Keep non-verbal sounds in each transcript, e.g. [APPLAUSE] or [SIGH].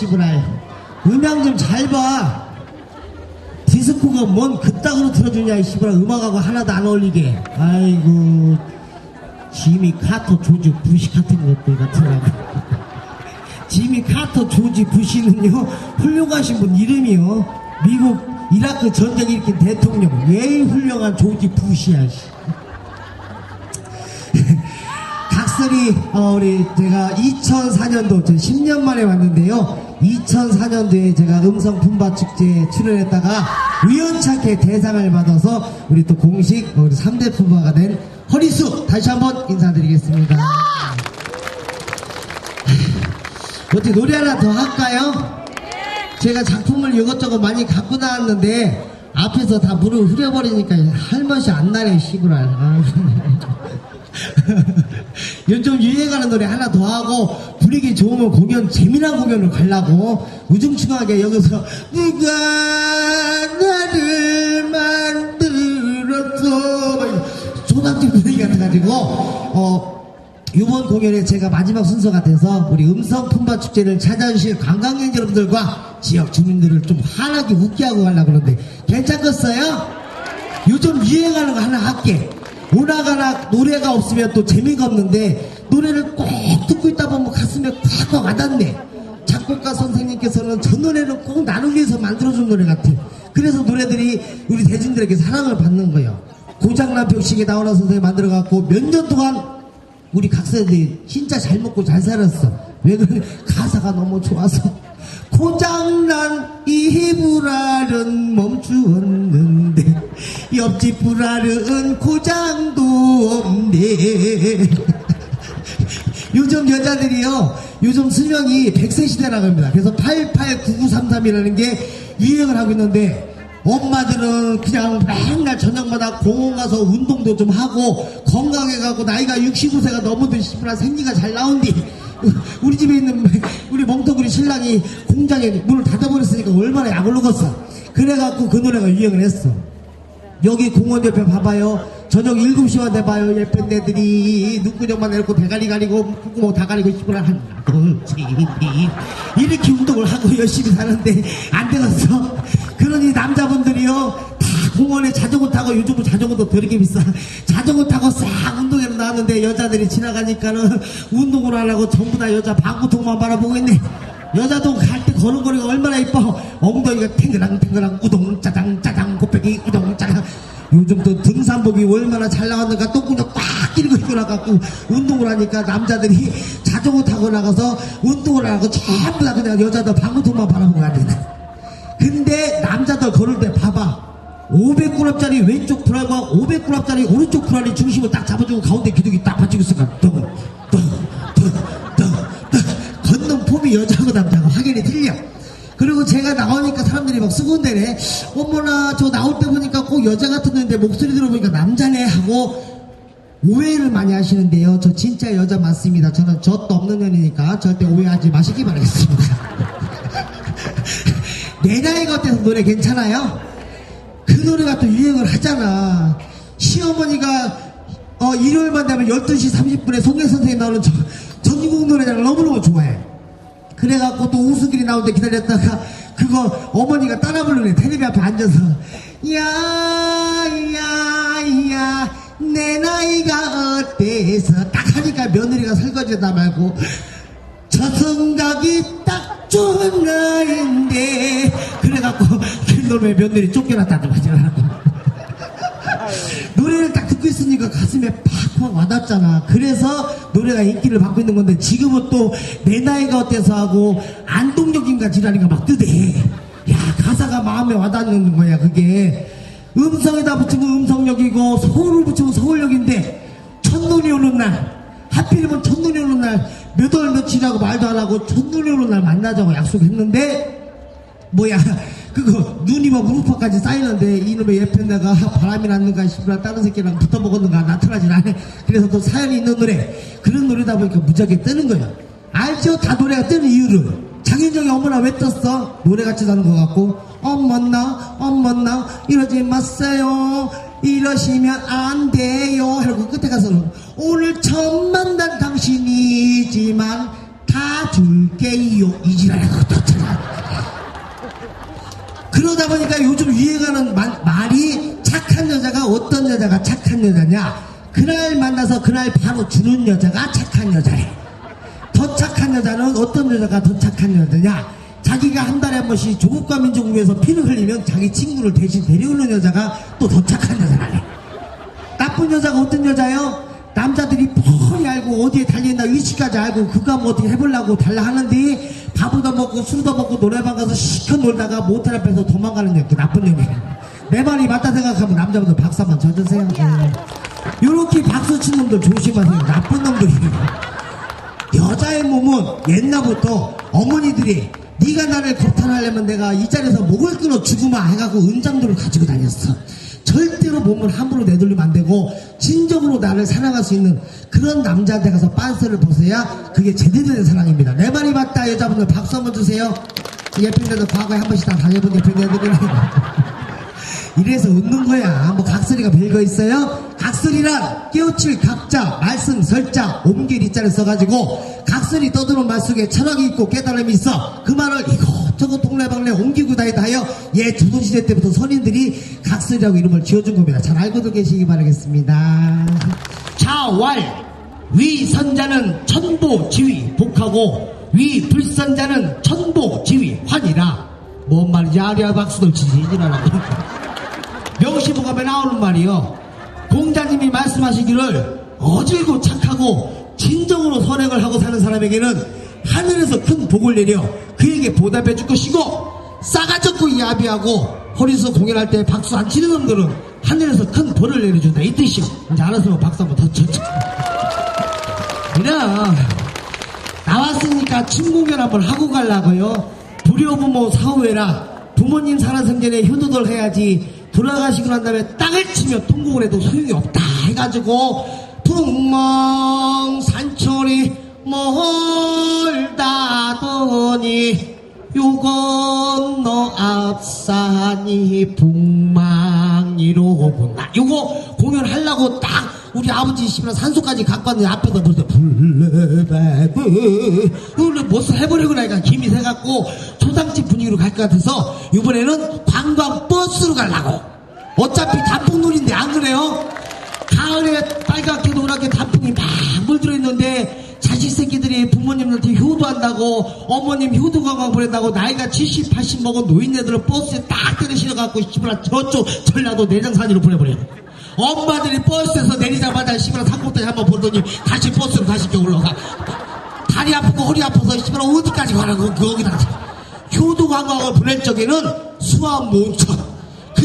씨부랄 음향 좀 잘 봐. 디스코가 뭔 그따구로 틀어주냐 이 씨부랄 음악하고 하나도 안 어울리게. 아이고. 지미 카터 조지 부시 같은 것들 같으라고. [LAUGHS] 지미 카터 조지 부시는요 훌륭하신 분 이름이요. 미국 이라크 전쟁 일으킨 대통령. 왜 훌륭한 조지 부시야 씨. 각설이 어, 우리 제가 2004년도 10년 만에 왔는데요. 2004년도에 제가 음성 품바 축제에 출연했다가 우연찮게 대상을 받아서 우리 또 공식 어, 우리 3대 품바가 된 허리수 다시 한번 인사드리겠습니다. 어떻게 노래 하나 더 할까요? 제가 작품을 이것저것 많이 갖고 나왔는데 앞에서 다 물을 흐려버리니까 할 맛이 안 나네 시구랄. [LAUGHS] 아. 요즘 유행하는 노래 하나 더 하고 분위기 좋으면 공연 재미난 공연을 가려고 우중충하게 여기서 누가 나를 만들었어 막 초등학생 분위기 같아가지고 어 이번 공연에 제가 마지막 순서가 돼서 우리 음성 품바 축제를 찾아주실 관광객 여러분들과 지역 주민들을 좀 환하게 웃게 하고 가려고 그러는데 괜찮겠어요? 요즘 유행하는 거 하나 할게. 오나가나 노래가 없으면 또 재미가 없는데 노래를 꼭 듣고 있다 보면 가슴에 팍 와닿네. 작곡가 선생님께서는 저 노래는 꼭 나를 위해서 만들어준 노래 같아. 그래서 노래들이 우리 대중들에게 사랑을 받는 거예요. 고장난 벽식에 나오나 선생님이 만들어갖고 몇 년 동안 우리 각사들이 진짜 잘 먹고 잘 살았어. 왜 그래? 가사가 너무 좋아서. 고장난 이 불알은 멈추었는데 옆집 불알은 고장도 없네. [LAUGHS] 요즘 여자들이요 요즘 수명이 100세 시대라고 합니다 그래서 889933이라는 게 유행을 하고 있는데 엄마들은 그냥 맨날 저녁마다 공원 가서 운동도 좀 하고 건강해 가고 나이가 65세가 넘어도 싶으나 생기가 잘 나온디 [LAUGHS] 우리 집에 있는 우리 멍텅구리 신랑이 공장에 문을 닫아버렸으니까 얼마나 약을 먹었어 그래갖고 그 노래가 유행을 했어 여기 공원 옆에 봐봐요. 저녁 7시만 돼봐요. 예쁜 애들이 눈구녕만 내놓고 대가리 가리고 콧구멍 다 가리고 싶구나 하나 이렇게 운동을 하고 열심히 사는데 안 되겠어. 그러니 남자분들이요 다 공원에 자전거 타고 요즘은 자전거도 더럽게 비싸. 자전거 타고 싹 운동회로 나왔는데 여자들이 지나가니까는 운동을 안 하고 전부 다 여자 방구통만 바라보고 있네. 여자도 갈 때 걸음걸이가 얼마나 이뻐 엉덩이가 탱그랑탱그랑 우동 짜장 짜장 곱빼기 우동 짜장 요즘 또 등산복이 얼마나 잘 나왔는가 똥구녕 꽉 끼고 입고 나가고 운동을 하니까 남자들이 자전거 타고 나가서 운동을 하고 전부 다 그냥 여자들 방구통만 바라보고 가야 근데 남자들 걸을 때 봐봐 500g짜리 왼쪽 불알과 500g짜리 오른쪽 불알이 중심을 딱 잡아주고 가운데 기둥이 딱 받치고 있으니까 덩덩덩덩덩 걷는 폼이 여자하고 남자하고 확연히 틀려. 그리고 제가 나오니까 사람들이 막 수군대네 어머나 저 나올 때 보니까 꼭 여자 같았는데 목소리 들어보니까 남자네 하고 오해를 많이 하시는데요. 저 진짜 여자 맞습니다. 저는 젖도 없는 년이니까 절대 오해하지 마시기 바라겠습니다. [LAUGHS] 내 나이가 어때서 노래 괜찮아요? 그 노래가 또 유행을 하잖아. 시어머니가 어, 일요일만 되면 12시 30분에 송혜 선생님 나오는 저, 전국 노래자를 너무너무 좋아해. 그래갖고 또 우수길이 나오는데 기다렸다가 그거 어머니가 따라 부르네. 텔레비 앞에 앉아서 야 야 야 내 나이가 어때서 딱 하니까 며느리가 설거지하다 말고 저 생각이 딱 좋은 나인데 그래갖고 그 놈의 며느리 쫓겨났다도 하지라고 노래를 딱 듣고 있으니까 가슴에 팍팍 와닿잖아. 그래서 노래가 인기를 받고 있는 건데 지금은 또 내 나이가 어때서 하고 안동역인가 지랄인가 막 뜨대. 야 가사가 마음에 와닿는 거야 그게. 음성에다 붙이면 음성역이고 서울을 붙이면 서울역인데 첫눈이 오는 날 하필이면 첫눈이 오는 날 몇 월 며칠이라고 말도 안 하고 첫눈이 오는 날 만나자고 약속했는데 뭐야 그거 눈이 막 무릎팍까지 쌓이는데 이놈의 예쁜 내가 바람이 났는가 싶으나 다른 새끼랑 붙어 먹었는가 나타나질 않네 그래서 또 사연이 있는 노래. 그런 노래다 보니까 무지하게 뜨는 거야. 알죠? 다 노래가 뜨는 이유를. 장윤정이 어머나 왜 떴어? 노래같이 나는 것 같고. 어머나 어머나 이러지 마세요. 이러시면 안 돼요. 하고 끝에 가서는 오늘 처음 만난 당신이지만 다 줄게요. 이지랄 하고 떴잖아 그러다 보니까 요즘 유행하는 마- 말이 착한 여자가 어떤 여자가 착한 여자냐? 그날 만나서 그날 바로 주는 여자가 착한 여자래. 더 착한 여자는 어떤 여자가 더 착한 여자냐? 자기가 한 달에 한 번씩 조국과 민족을 위해서 피를 흘리면 자기 친구를 대신 데려오는 여자가 또 더 착한 여자라네. 나쁜 여자가 어떤 여자요? 남자들이 뻔히 알고 어디에 달려있나 위치까지 알고 그거 한번 어떻게 해보려고 달라 하는데 밥도 먹고 술도 먹고 노래방 가서 시켜 놀다가 모텔 앞에서 도망가는 녀, 그 나쁜 놈이에요. 내 말이 맞다 생각하면 남자분들 박수 한번 쳐주세요. 이렇게 박수 치는 놈들 조심하세요. 나쁜 놈들이에요. 여자의 몸은 옛날부터 어머니들이 네가 나를 겁탈하려면 내가 이 자리에서 목을 끊어 죽으마 해갖고 은장도를 가지고 다녔어. 절대로 몸을 함부로 내돌리면 안 되고 진정으로 나를 사랑할 수 있는 그런 남자한테 가서 빤스를 벗어야 그게 제대로 된 사랑입니다. 내 말이 맞다 여자분들 박수 한번 주세요. 예쁜 데도 과거에 한 번씩 다 다녀본 예쁜 데들이 이래서 웃는 거야. 뭐 각설이가 별거 있어요? 각설이란 깨우칠 각자, 말씀, 설자, 옮길 이자를 써가지고 각설이 떠드는 말 속에 철학이 있고 깨달음이 있어. 그 말을 이 것저것 동네방네 옮기고 다니다 하여 예 조선시대 때부터 선인들이 각설이라고 이름을 지어준 겁니다. 잘 알고도 계시기 바라겠습니다. 자왈 위선자는 천보지위 복하고 위불선자는 천보지위 환이라 뭔 말인지 아리아 박수들 치지 이라라고 명시보감에 나오는 말이요. 공자님이 말씀하시기를 어질고 착하고 진정으로 선행을 하고 사는 사람에게는 하늘에서 큰 복을 내려 그에게 보답해 줄 것이고 싸가지없고 야비하고 허리서 공연할 때 박수 안 치는 놈들은 하늘에서 큰 벌을 내려준다. 이 뜻이요. 이제 알았으면 박수 한번 더 쳤죠 그냥 나왔으니까 춤 공연 한번 하고 가려고요. 불효부모 사후회라 부모님 살아생전에 효도들 해야지 돌아가시고 난 다음에 땅을 치며 통곡을 해도 소용이 없다 해가지고 풍멍 산천이 멀다더니 요건 너 앞산이 북망이로구나 요거 공연하려고 딱 우리 아버지 집이랑 산소까지 갖고 왔는데 앞에서 벌써 블레베브 오늘 못써 해버리고 나니까 김이 새갖고 초상집 분위기로 갈 것 같아서 이번에는 관광 버스로 가려고. 어차피 단풍놀인데 안 그래요? 가을에 빨갛게 노랗게 단풍이 막 물들어 있는데 자식 새끼들이 부모님한테 효도한다고 어머님 효도 관광 보낸다고 나이가 70, 80 먹은 노인네들을 버스에 딱 때려 실어갖고 시부라 저쪽 전라도 내장산으로 보내버려요. 엄마들이 버스에서 내리자마자 시부라 산꼭대기 한번 보더니 다시 버스로 다시 이렇게 올라가. 다리 아프고 허리 아파서 시부라 어디까지 가라고 거기다 효도 관광을 보낼 적에는 수암 모천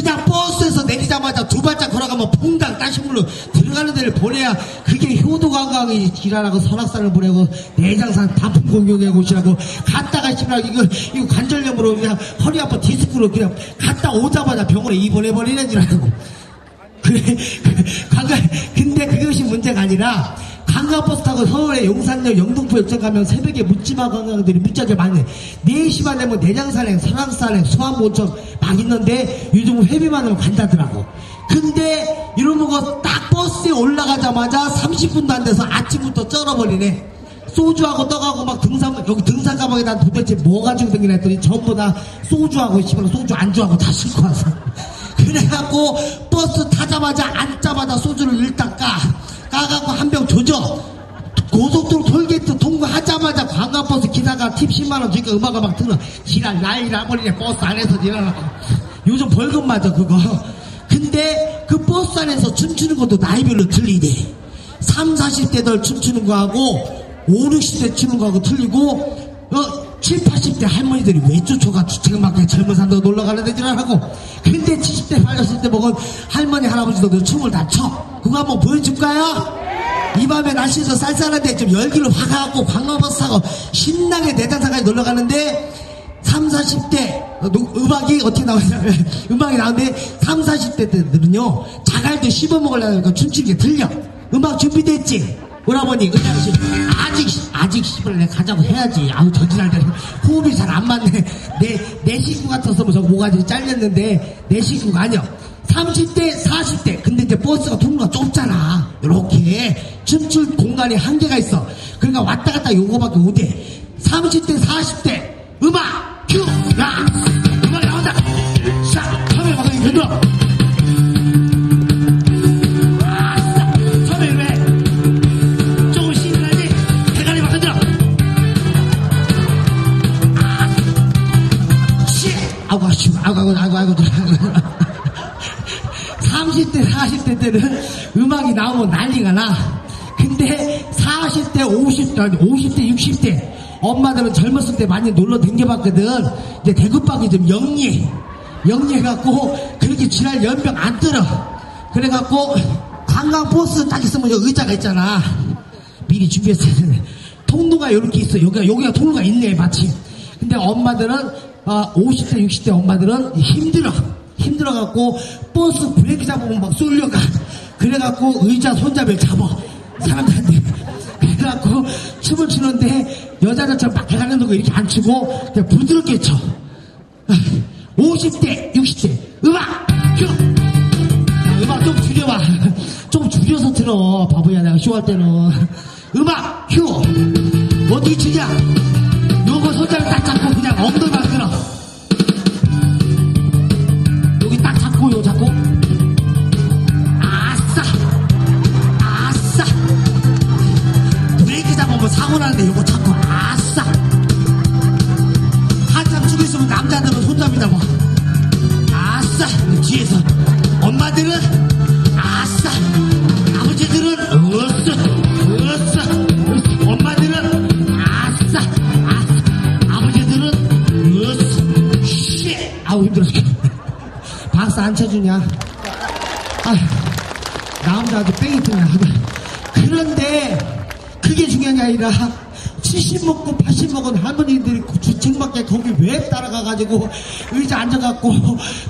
그냥 버스에서 내리자마자 두 발짝 걸어가면 퐁당 따시물로 들어가는 데를 보내야 그게 효도 관광이 지랄하고 설악산을 보내고 내장산 단풍 공룡의 곳이라고 갔다가 씨발 이거 이거 관절염으로 그냥 허리 아파 디스크로 그냥 갔다 오자마자 병원에 입원해버리는 줄 알고. 그래 관광 근데 그것이 문제가 아니라 관광버스 타고 서울에 용산역 영등포 역전 가면 새벽에 묻지마 관광들이 무지하게 많네 4시 만 되면 내장산행 설악산행 수암모천 막 있는데 요즘 회비만 하면 간다더라고. 근데 이러는 거딱 버스에 올라가자마자 30분도 안 돼서 아침부터 쩔어버리네. 소주하고 떡하고 막 등산 여기 등산 가방에다 도대체 뭐 가지고 다니나 했더니 전부 다 소주하고 씨발 소주 안주하고 다 싣고 와서. [LAUGHS] 그래갖고 버스 타자마자 앉자마자 소주를 일단 까 까갖고 한 병 조져 고속도로 톨게이트 통과하자마자 관광버스 기사가 팁 10만원 주니까 음악을 막 틀어. 지랄 난리 나버리네. 버스 안에서 지랄하고 요즘 벌금 맞아 그거. 근데 그 버스 안에서 춤추는 것도 나이별로 틀리대 3, 40대들 춤추는 거하고 5, 60대 추는 거하고 틀리고 어, 7, 80대 할머니들이 왜 쫓아가 주택음악회 젊은 산도 놀러 가는 데 지랄하고 근데 70대 80대 먹은 할머니 할아버지도 춤을 다 춰 그거 한번 보여줄까요? 이 밤에 날씨에서 쌀쌀한데 좀 열기를 확 가갖고 관광버스 타고 신나게 내장산까지 놀러 가는데 3, 40대 어, 노- 음악이 어떻게 나오냐면 [LAUGHS] 음악이 나오는데 3, 40대 때들은요 자갈도 씹어 먹으려니까 춤추는 게 틀려 음악 준비됐지? 오라버니 씨, 아직 아직 씨발 내가 가자고 해야지. 아우 저지랄 대 호흡이 잘 안 맞네. 내, 내 식구 같았으면 저 모가지 잘렸는데 내 식구가 아니야. 30대 40대. 근데 이제 버스가 통로가 좁잖아. 이렇게 춤출 공간이 한계가 있어. 그러니까 왔다 갔다 요거밖에 못해. 30대 40대. 음악 큐! 야! 음악 나온다. 자 처음에 막 이렇게 들어 난리가 나. 근데 40대 50대 아니 50대 60대 엄마들은 젊었을 때 많이 놀러 댕겨봤거든. 이제 대구방이 좀 영리해. 영리해갖고 그렇게 지랄 연병 안 들어. 그래갖고 관광버스 딱 있으면 여기 의자가 있잖아. 미리 준비했어야 되네 통로가 이렇게 있어. 여기가 여기가 통로가 있네 마침 근데 엄마들은 어, 50대 60대 엄마들은 힘들어. 힘들어갖고 버스 브레이크 잡으면 막 쏠려가 그래갖고 의자 손잡이를 잡아 사람들한테 그래갖고 춤을 추는데 여자들처럼 막 해가는 거 이렇게 안 추고 그냥 부드럽게 춰 50대 60대 음악 큐 아, 음악 좀 줄여봐. 좀 줄여서 들어. 바보야, 내가 쇼할 때는. 음악, 휴! 어디 주냐? 요거 손잡이 딱 잡고 그냥 엉덩이 브레이크 잡으면 사고 나는데 요거 잡고, 아싸! 한참 죽고 있으면 남자들은 손잡이 잡아. 아싸 뒤에서 엄마들은 아싸 아버지들은 어싸 어싸. 엄마들은 아싸 아싸 아버지들은 어싸 씨 아우 힘들어 박수 안 쳐주냐 진짜 아주 뺑이 뜨네. 그런데 그게 중요한 게 아니라 70 먹고 80 먹은 할머니들이 그 주책맞게 거기 왜 따라가가지고 의자 앉아갖고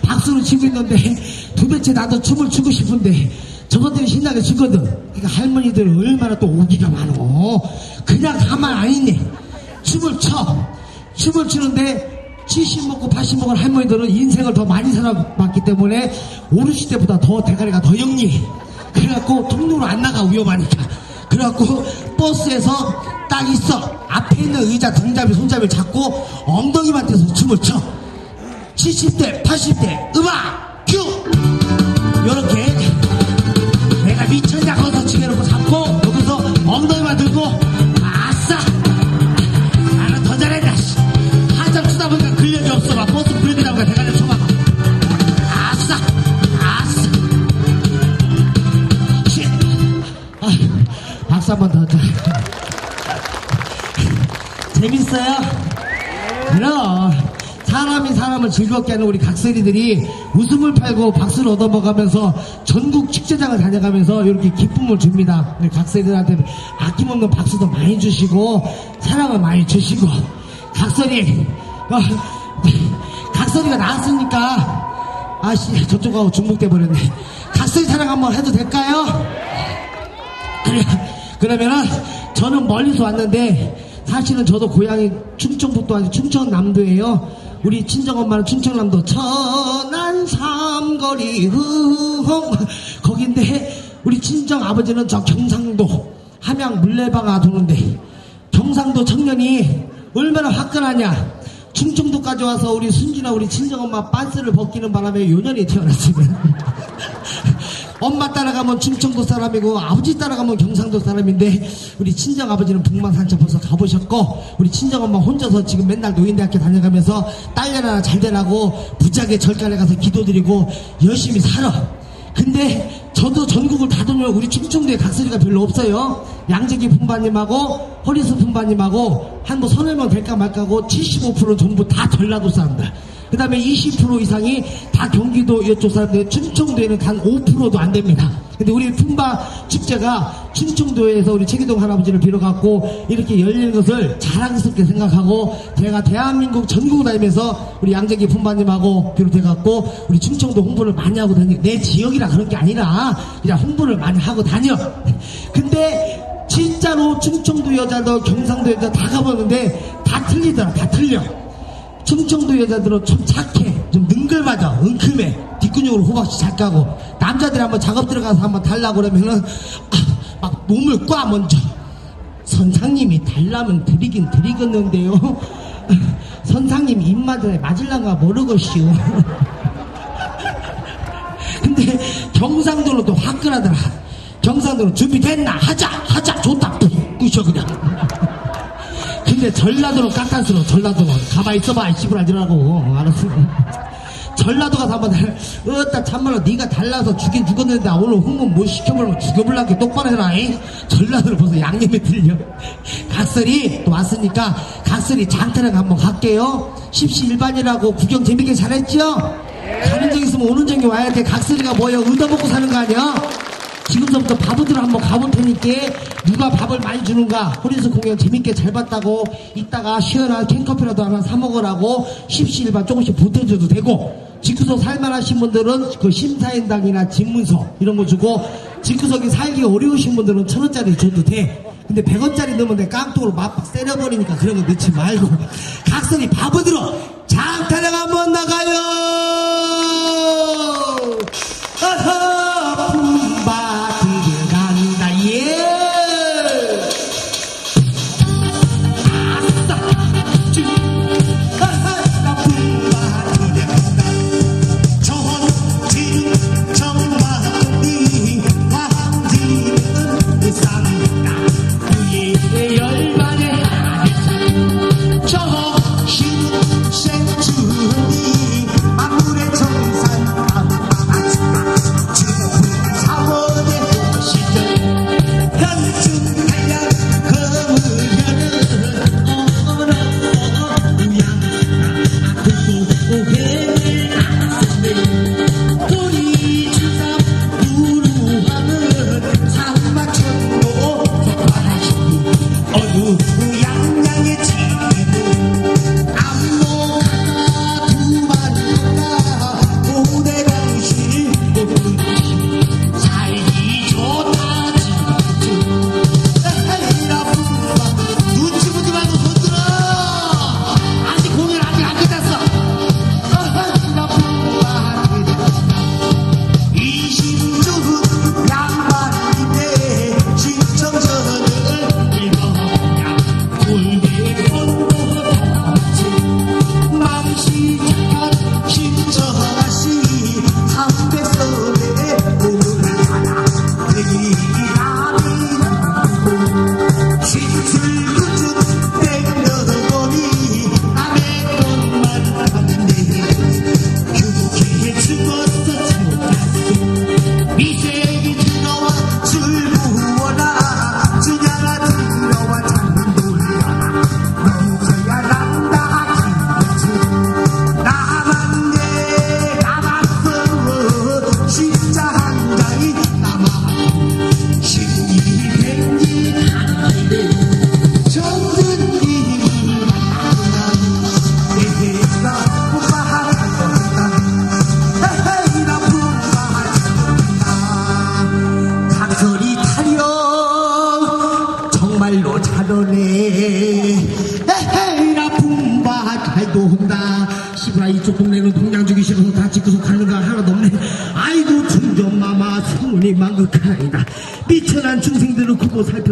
박수를 치고 있는데 도대체 나도 춤을 추고 싶은데 저것들이 신나게 추거든. 그러니까 할머니들 얼마나 또 오기가 많어. 그냥 가만 안 있네. 춤을 춰. 춤을 추는데 70 먹고 80 먹은 할머니들은 인생을 더 많이 살아봤기 때문에 어르신 때보다 더 대가리가 더 영리해. 그래갖고 통로로 안 나가 위험하니까. 그래갖고 버스에서 딱 있어. 앞에 있는 의자 등잡이 손잡이를 잡고 엉덩이만 떼서 춤을 춰. 70대, 80대, 음악, 큐! 요렇게 내가 미쳤냐 거기서 지게 놓고 잡고 여기서 엉덩이만 들고 재밌어요? 그럼 사람이 사람을 즐겁게 하는 우리 각설이들이 웃음을 팔고 박수를 얻어먹으면서 전국 축제장을 다녀가면서 이렇게 기쁨을 줍니다. 각설이들한테 아낌없는 박수도 많이 주시고 사랑을 많이 주시고 각설이 어, 각설이가 나왔으니까 아씨 저쪽하고 중복돼 버렸네. 각설이 사랑 한번 해도 될까요? 그래, 그러면은 저는 멀리서 왔는데 사실은 저도 고향이 충청북도 아니고 충청남도예요. 우리 친정엄마는 충청남도. 천안 삼거리 흐홍 [LAUGHS] 거긴데 우리 친정 아버지는 저 경상도 함양 물레방아 도는데 경상도 청년이 얼마나 화끈하냐. 충청도까지 와서 우리 순진아 우리 친정엄마 빤스를 벗기는 바람에 요년이 태어났으면 [LAUGHS] 엄마 따라가면 충청도 사람이고 아버지 따라가면 경상도 사람인데 우리 친정 아버지는 북만산천 벌써 가보셨고 우리 친정 엄마 혼자서 지금 맨날 노인대학교 다녀가면서 딸려나 잘 되라고 부자게 절간에 가서 기도드리고 열심히 살아. 근데 저도 전국을 다 돌면 우리 충청도에 각설이가 별로 없어요. 양재기 품바님하고 허리스 품바님하고 한 뭐 서너 명 될까 말까고 75%는 전부 다 전라도 사람들. 그 다음에 20% 이상이 다 경기도 이쪽 사람들, 충청도에는 단 5%도 안 됩니다. 근데 우리 품바 축제가 충청도에서 우리 최기동 할아버지를 빌어갖고 이렇게 열리는 것을 자랑스럽게 생각하고 제가 대한민국 전국 다니면서 우리 양재기 품바님하고 비롯해갖고 우리 충청도 홍보를 많이 하고 다니, 내 지역이라 그런 게 아니라 그냥 홍보를 많이 하고 다녀. 근데 진짜로 충청도 여자도 경상도 여자 다 가보는데 다 틀리더라, 다 틀려. 충청도 여자들은 좀 착해, 좀 능글맞아, 은큼해, 뒷근육으로 호박씨 잘 까고 남자들이 한번 작업 들어가서 한번 달라고 그러면은 아, 막 몸을 꽈 먼저 선상님이 달라면 드리긴 드리겠는데요. 선상님 입맞에 맞을란가 모르겠시오. 근데 경상도는 또 화끈하더라. 경상도는 준비됐나? 하자! 하자! 좋다! 푹! 꾸셔 그냥. 근데 전라도는 깐깐스러워 전라도는. 가만히 있어봐 씨부라지라고. 알았어. 전라도 가서 한번 [LAUGHS] 달- 어따 참말로 네가 달라서 죽긴 죽었는데 오늘 흥분 못 시켜버리면 죽여버릴게 똑바로 해라 잉? 전라도를 벌써 양념이 틀려. [LAUGHS] 각설이 또 왔으니까 각설이 장터를 한번 갈게요. 십시일반이라고 구경 재밌게 잘했죠? 가는 적 있으면 오는 적이 와야 돼. 각설이가 뭐야 얻어먹고 사는 거 아니야? 지금부터 밥으로 한번 가볼 테니까 누가 밥을 많이 주는가. 호리스 공연 재밌게 잘 봤다고 이따가 시원한 캔커피라도 하나 사 먹으라고 십시일반 조금씩 보태줘도 되고 직구석 살만하신 분들은 그 심사인당이나 집문서 이런 거 주고 직구석이 살기 어려우신 분들은 천 원짜리 줘도 돼. 근데 100원짜리 넣으면 내 깡통으로 맞박 때려버리니까 그런 거 넣지 말고. 각설이 밥으로 장타령 한번 나가요. 어허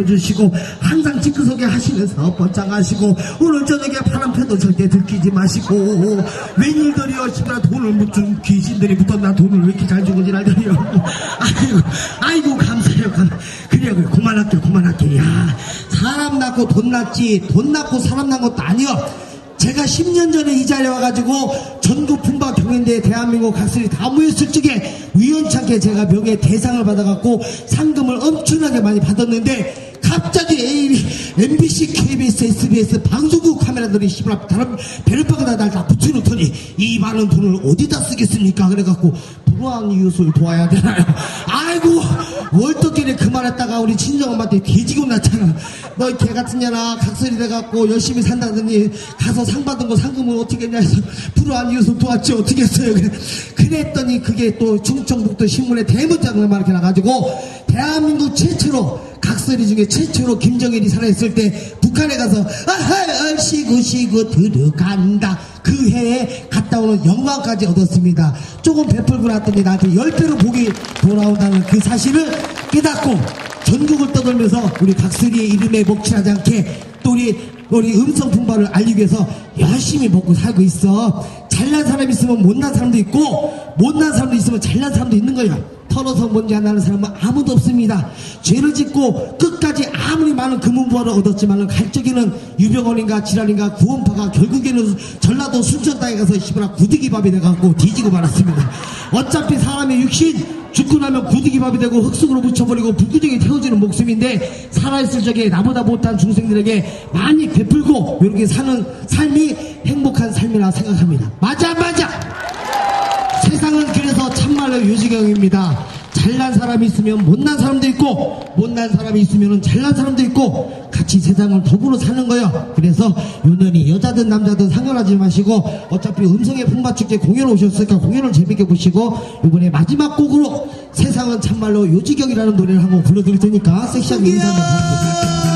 살펴주시고 항상 짓구석에 하시면서 번창하시고 오늘 저녁에 바람패도 절대 들키지 마시고 웬일들이여 시부라 돈을 못준 귀신들이 붙었나 돈을 왜 이렇게 잘 주고 지랄들이요 아이고 아이고 감사해요. 감 그래 그래 그만할게 그만할게 야 사람 낳고 돈 낳지 돈 낳고 사람 낳은 것도 아니여 제가 10년 전에 이 자리에 와가지고 전국 품바 경연대회 대한민국 각설이 다 모였을 적에 우연찮게 제가 명예 대상을 받아갖고 상금을 엄청나게 많이 받았는데 갑자기 AL이 MBC, KBS, SBS 방송국 카메라들이 씨발 다른 빠가다 날다 붙여놓더니 이 많은 돈을 어디다 쓰겠습니까? 그래갖고 불우한 이웃을 도와야 되나요? 아이고 월떡전에 그 말했다가 우리 친정엄마한테 뒤지고 났잖아 너개 같은 년아 각설이 돼갖고 열심히 산다더니 가서 상 받은 거 상금을 어떻게 했냐 해서 불우한 이웃을 도왔지 어떻게 했어요 그래, 그랬더니 그게 또 충청북도 신문에 대문장을 막 이렇게 나가지고 대한민국 최초로 각설이 중에 최초로 김정일이 살아있을 때 북한에 가서 아하 얼씨구 시구 들어간다. 그 해에 갔다 오는 영광까지 얻었습니다. 조금 베풀고 났더니 나한테 열배로 복이 돌아온다는 그 사실을 깨닫고 전국을 떠돌면서 우리 각설이의 이름에 먹칠하지 않게 또 우리 우리 음성 분발을 알리기 위해서 열심히 먹고 살고 있어. 잘난 사람 있으면 못난 사람도 있고 못난 사람도 있으면 잘난 사람도 있는 거야 털어서 뭔지 안 하는 사람은 아무도 없습니다. 죄를 짓고 끝까지 아무리 많은 금은부화를 얻었지만 갈 적에는 유병원인가 지랄인가 구원파가 결국에는 전라도 순천 땅에 가서 시부라 구두기밥이 돼갖고 뒤지고 말았습니다. 어차피 사람의 육신 죽고 나면 구두기밥이 되고 흙속으로 묻혀버리고 불구덩이 태워지는 목숨인데 살아있을 적에 나보다 못한 중생들에게 많이 베풀고 이렇게 사는 삶이 행복한 삶이라 생각합니다. 맞아 맞아. 세상은 참말로 요지경입니다. 잘난 사람이 있으면 못난 사람도 있고 못난 사람이 있으면 잘난 사람도 있고 같이 세상을 더불어 사는 거요. 그래서 요년이 여자든 남자든 상관하지 마시고 어차피 음성의 풍마축제 공연 오셨으니까 공연을 재밌게 보시고 이번에 마지막 곡으로 세상은 참말로 요지경이라는 노래를 한번 불러드릴 테니까 섹시하게 인사 한번 부탁드립니다.